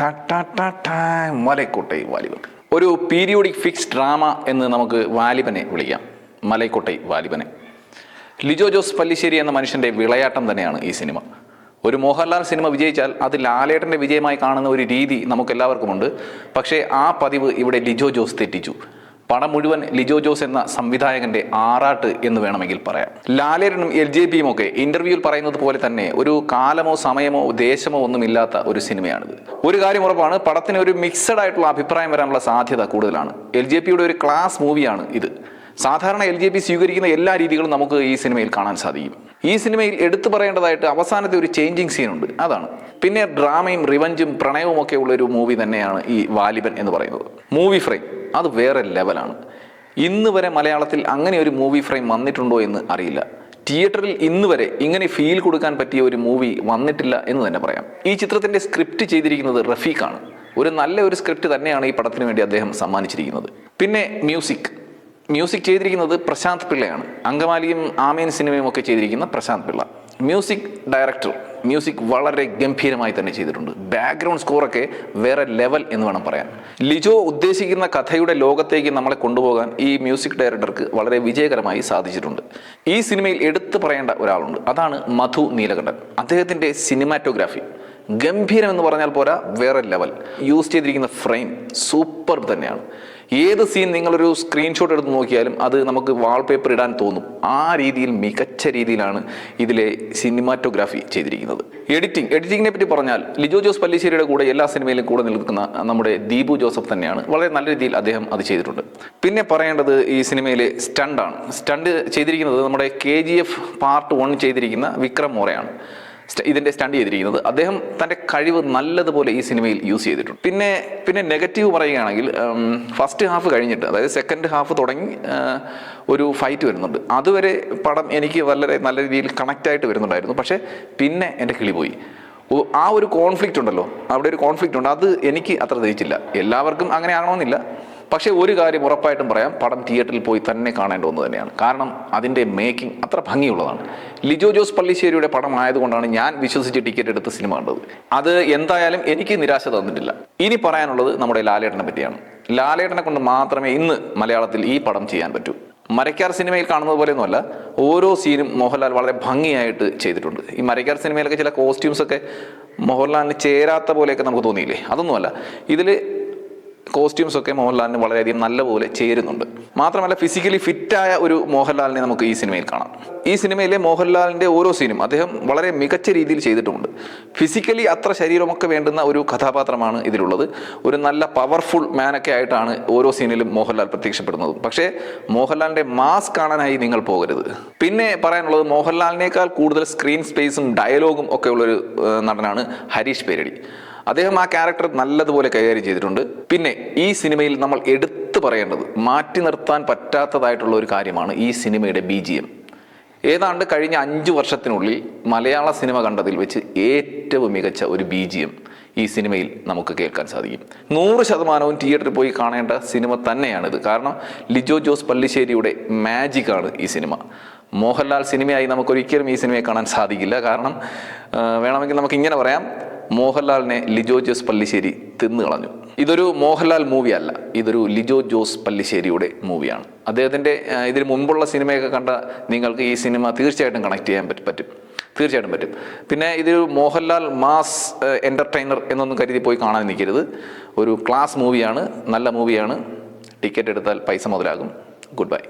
ടാ ടാ ടാ ടാ, വാലിബൻ ഒരു പീരിയോഡിക് ഫിക്സ് ഡ്രാമ എന്ന് നമുക്ക് വാലിബനെ വിളിക്കാം. മലൈക്കോട്ടൈ വാലിബനെ. ലിജോ ജോസ് പല്ലിശ്ശേരി എന്ന മനുഷ്യന്റെ വിളയാട്ടം തന്നെയാണ് ഈ സിനിമ. ഒരു മോഹൻലാൽ സിനിമ വിജയിച്ചാൽ അത് ലാലേട്ടന്റെ വിജയമായി കാണുന്ന ഒരു രീതി നമുക്ക് എല്ലാവർക്കുമുണ്ട് പക്ഷേ ആ പതിവ് ഇവിടെ ലിജോ ജോസ് തെറ്റിച്ചു. പടം മുഴുവൻ ലിജോ ജോസ് എന്ന സംവിധായകന്റെ ആറാട്ട് എന്ന് വേണമെങ്കിൽ പറയാം. ലാലേരനും എൽ ജെ പിയും ഒക്കെ ഇന്റർവ്യൂവിൽ പറയുന്നത് പോലെ തന്നെ ഒരു കാലമോ സമയമോ ദേശമോ ഒന്നുമില്ലാത്ത ഒരു സിനിമയാണിത്. ഒരു കാര്യം ഉറപ്പാണ് പടത്തിന് ഒരു മിക്സഡ് ആയിട്ടുള്ള അഭിപ്രായം വരാനുള്ള സാധ്യത കൂടുതലാണ്. എൽ ജെ പിയുടെ ഒരു ക്ലാസ് മൂവിയാണ് ഇത്. സാധാരണ എൽ ജെ പി സ്വീകരിക്കുന്ന എല്ലാ രീതികളും നമുക്ക് ഈ സിനിമയിൽ കാണാൻ സാധിക്കും. ഈ സിനിമയിൽ എടുത്തു പറയേണ്ടതായിട്ട് അവസാനത്തെ ഒരു ചേഞ്ചിങ് സീനുണ്ട് അതാണ്. പിന്നെ ഡ്രാമയും റിവഞ്ചും പ്രണയവും ഒക്കെ ഉള്ള ഒരു മൂവി തന്നെയാണ് ഈ വാലിബൻ എന്ന് പറയുന്നത്. മൂവി ഫ്രെയിം അത് വേറെ ലെവലാണ് ഇന്ന് വരെ മലയാളത്തിൽ അങ്ങനെ ഒരു മൂവി ഫ്രെയിം വന്നിട്ടുണ്ടോ എന്ന് അറിയില്ല. തിയേറ്ററിൽ ഇന്ന് വരെ ഇങ്ങനെ ഫീൽ കൊടുക്കാൻ പറ്റിയ ഒരു മൂവി വന്നിട്ടില്ല എന്ന് തന്നെ പറയാം. ഈ ചിത്രത്തിന്റെ സ്ക്രിപ്റ്റ് ചെയ്തിരിക്കുന്നത് റഫീഖാണ്. ഒരു നല്ല ഒരു സ്ക്രിപ്റ്റ് തന്നെയാണ് ഈ പടത്തിന് വേണ്ടി അദ്ദേഹം സമ്മാനിച്ചിരിക്കുന്നത്. പിന്നെ മ്യൂസിക് മ്യൂസിക് ചെയ്തിരിക്കുന്നത് പ്രശാന്ത് പിള്ളയാണ്. അങ്കമാലിയും ആമേൻ സിനിമയും ഒക്കെ ചെയ്തിരിക്കുന്ന Prashant Pillai. Music director music വളരെ ഗംഭീരമായി തന്നെ ചെയ്തിട്ടുണ്ട്. ബാക്ക്ഗ്രൗണ്ട് സ്കോറൊക്കെ വേറെ ലെവൽ എന്ന് വേണം പറയാൻ. ലിജോ ഉദ്ദേശിക്കുന്ന കഥയുടെ ലോകത്തേക്ക് നമ്മളെ കൊണ്ടുപോകാൻ ഈ മ്യൂസിക് ഡയറക്ടർക്ക് വളരെ വിജയകരമായി സാധിച്ചിട്ടുണ്ട്. ഈ സിനിമയിൽ എടുത്തു പറയേണ്ട ഒരാളുണ്ട്. അതാണ് മധു നീലകണ്ഠൻ. അദ്ദേഹത്തിന്റെ സിനിമാറ്റോഗ്രാഫി. ഗംഭീരം എന്ന് പറഞ്ഞാൽ പോരാ വേറെ ലെവൽ യൂസ് ചെയ്തിരിക്കുന്ന ഫ്രെയിം സൂപ്പർ തന്നെയാണ്. ഏത് സീൻ നിങ്ങളൊരു സ്ക്രീൻഷോട്ട് എടുത്ത് നോക്കിയാലും അത് നമുക്ക് വാൾപേപ്പർ ഇടാൻ തോന്നും. ആ രീതിയിൽ മികച്ച രീതിയിലാണ് ഇതിലെ സിനിമാറ്റോഗ്രാഫി ചെയ്തിരിക്കുന്നത്. എഡിറ്റിംഗ് എഡിറ്റിങ്ങിനെ പറ്റി പറഞ്ഞാൽ ലിജോ ജോസ് പല്ലിശ്ശേരിയുടെ കൂടെ എല്ലാ സിനിമയിലും കൂടെ നിൽക്കുന്ന നമ്മുടെ ദീപു ജോസഫ് തന്നെയാണ്. വളരെ നല്ല രീതിയിൽ അദ്ദേഹം അത് ചെയ്തിട്ടുണ്ട്. പിന്നെ പറയേണ്ടത് ഈ സിനിമയിലെ സ്റ്റണ്ടാണ് സ്റ്റണ്ട് ചെയ്തിരിക്കുന്നത് നമ്മുടെ കെ പാർട്ട് വൺ ചെയ്തിരിക്കുന്ന വിക്രം മോറയാണ്. ഇതിന്റെ സ്റ്റണ്ട് ചെയ്തിരിക്കുന്നത്. അദ്ദേഹം തന്റെ കഴിവ് നല്ലതുപോലെ ഈ സിനിമയിൽ യൂസ് ചെയ്തിട്ടുണ്ട്. പിന്നെ പിന്നെ നെഗറ്റീവ് പറയുകയാണെങ്കിൽ ഫസ്റ്റ് ഹാഫ് കഴിഞ്ഞിട്ട് അതായത് സെക്കൻഡ് ഹാഫ് തുടങ്ങി ഒരു ഫൈറ്റ് വരുന്നുണ്ട്. അതുവരെ പടം എനിക്ക് വളരെ നല്ല രീതിയിൽ കണക്റ്റായിട്ട് വരുന്നുണ്ടായിരുന്നു. പക്ഷേ പിന്നെ എന്റെ കിളി പോയി. ആ ഒരു കോൺഫ്ലിക്റ്റ് ഉണ്ടല്ലോ. അവിടെ ഒരു കോൺഫ്ലിക്റ്റ് ഉണ്ട്. അത് എനിക്ക് അത്ര ദഹിച്ചില്ല. എല്ലാവർക്കും അങ്ങനെ ആകണമെന്നില്ല. പക്ഷേ ഒരു കാര്യം ഉറപ്പായിട്ടും പറയാം പടം തിയേറ്ററിൽ പോയി തന്നെ കാണേണ്ട ഒന്ന് തന്നെയാണ്. കാരണം അതിന്റെ മേക്കിംഗ് അത്ര ഭംഗിയുള്ളതാണ്. ലിജോ ജോസ് പള്ളിശ്ശേരിയുടെ പടം ആയതുകൊണ്ടാണ് ഞാൻ വിശ്വസിച്ച് ടിക്കറ്റ് എടുത്ത സിനിമ കണ്ടത്. അത് എന്തായാലും എനിക്ക് നിരാശ തന്നിട്ടില്ല. ഇനി പറയാനുള്ളത് നമ്മുടെ ലാലേട്ടനെ പറ്റിയാണ്. ലാലേട്ടനെ കൊണ്ട് മാത്രമേ ഇന്ന് മലയാളത്തിൽ ഈ പടം ചെയ്യാൻ പറ്റൂ. മരക്കാർ സിനിമയിൽ കാണുന്നത് പോലെയൊന്നുമല്ല ഓരോ സീനും മോഹൻലാൽ വളരെ ഭംഗിയായിട്ട് ചെയ്തിട്ടുണ്ട്. ഈ മരക്കാർ സിനിമയിലൊക്കെ ചില കോസ്റ്റ്യൂംസ് ഒക്കെ മോഹൻലാലിന് ചേരാത്ത പോലെയൊക്കെ നമുക്ക് തോന്നിയില്ലേ? അതൊന്നുമല്ല. ഇതിൽ കോസ്റ്റ്യൂംസ് ഒക്കെ മോഹൻലാലിന് വളരെയധികം നല്ലപോലെ ചേരുന്നുണ്ട്. മാത്രമല്ല ഫിസിക്കലി ഫിറ്റായ ഒരു മോഹൻലാലിനെ നമുക്ക് ഈ സിനിമയിൽ കാണാം. ഈ സിനിമയിലെ മോഹൻലാലിന്റെ ഓരോ സീനും അദ്ദേഹം വളരെ മികച്ച രീതിയിൽ ചെയ്തിട്ടുമുണ്ട് ഫിസിക്കലി അത്ര ശരീരമൊക്കെ വേണ്ടുന്ന ഒരു കഥാപാത്രമാണ് ഇതിലുള്ളത്. ഒരു നല്ല പവർഫുൾ മാനൊക്കെ ആയിട്ടാണ് ഓരോ സീനിലും മോഹൻലാൽ പ്രത്യക്ഷപ്പെടുന്നത്. പക്ഷേ മോഹൻലാലിന്റെ മാസ് കാണാനായി നിങ്ങൾ പോകരുത്. പിന്നെ പറയാനുള്ളത് മോഹൻലാലിനേക്കാൾ കൂടുതൽ സ്ക്രീൻ സ്പേസും ഡയലോഗും ഒക്കെ ഉള്ളൊരു നടനാണ് ഹരീഷ് പേരടി. അദ്ദേഹം ആ ക്യാരക്ടർ നല്ലതുപോലെ കൈകാര്യം ചെയ്തിട്ടുണ്ട്. പിന്നെ ഈ സിനിമയിൽ നമ്മൾ എടുത്തു പറയേണ്ടത് മാറ്റി നിർത്താൻ പറ്റാത്തതായിട്ടുള്ള ഒരു കാര്യമാണ് ഈ സിനിമയുടെ ബി ജി എം ഏതാണ്ട് കഴിഞ്ഞ അഞ്ചു വർഷത്തിനുള്ളിൽ മലയാള സിനിമ കണ്ടതിൽ വെച്ച് ഏറ്റവും മികച്ച ഒരു ബി ജി എം ഈ സിനിമയിൽ നമുക്ക് കേൾക്കാൻ സാധിക്കും. നൂറ് ശതമാനവും തിയേറ്ററിൽ പോയി കാണേണ്ട സിനിമ തന്നെയാണിത്. കാരണം ലിജോ ജോസ് പള്ളിശ്ശേരിയുടെ മാജിക്കാണ് ഈ സിനിമ മോഹൻലാൽ സിനിമയായി നമുക്കൊരിക്കലും ഈ സിനിമയെ കാണാൻ സാധിക്കില്ല. കാരണം വേണമെങ്കിൽ നമുക്ക് ഇങ്ങനെ പറയാം. മോഹൻലാലിനെ ലിജോ ജോസ് പള്ളിശ്ശേരി തിന്നു കളഞ്ഞു. ഇതൊരു മോഹൻലാൽ മൂവി അല്ല. ഇതൊരു ലിജോ ജോസ് പള്ളിശ്ശേരിയുടെ മൂവിയാണ് അദ്ദേഹത്തിന്റെ ഇതിന് മുൻപുള്ള സിനിമയൊക്കെ കണ്ട നിങ്ങൾക്ക് ഈ സിനിമ തീർച്ചയായിട്ടും കണക്ട് ചെയ്യാൻ പറ്റും തീർച്ചയായിട്ടും പറ്റും. പിന്നെ ഇതൊരു മോഹൻലാൽ മാസ് എന്റർടൈനർ എന്നൊന്നും കരുതി പോയി കാണാൻ നിൽക്കരുത്. ഒരു ക്ലാസ് മൂവിയാണ് നല്ല മൂവിയാണ് ടിക്കറ്റ് എടുത്താൽ പൈസ മുതലാകും. Good bye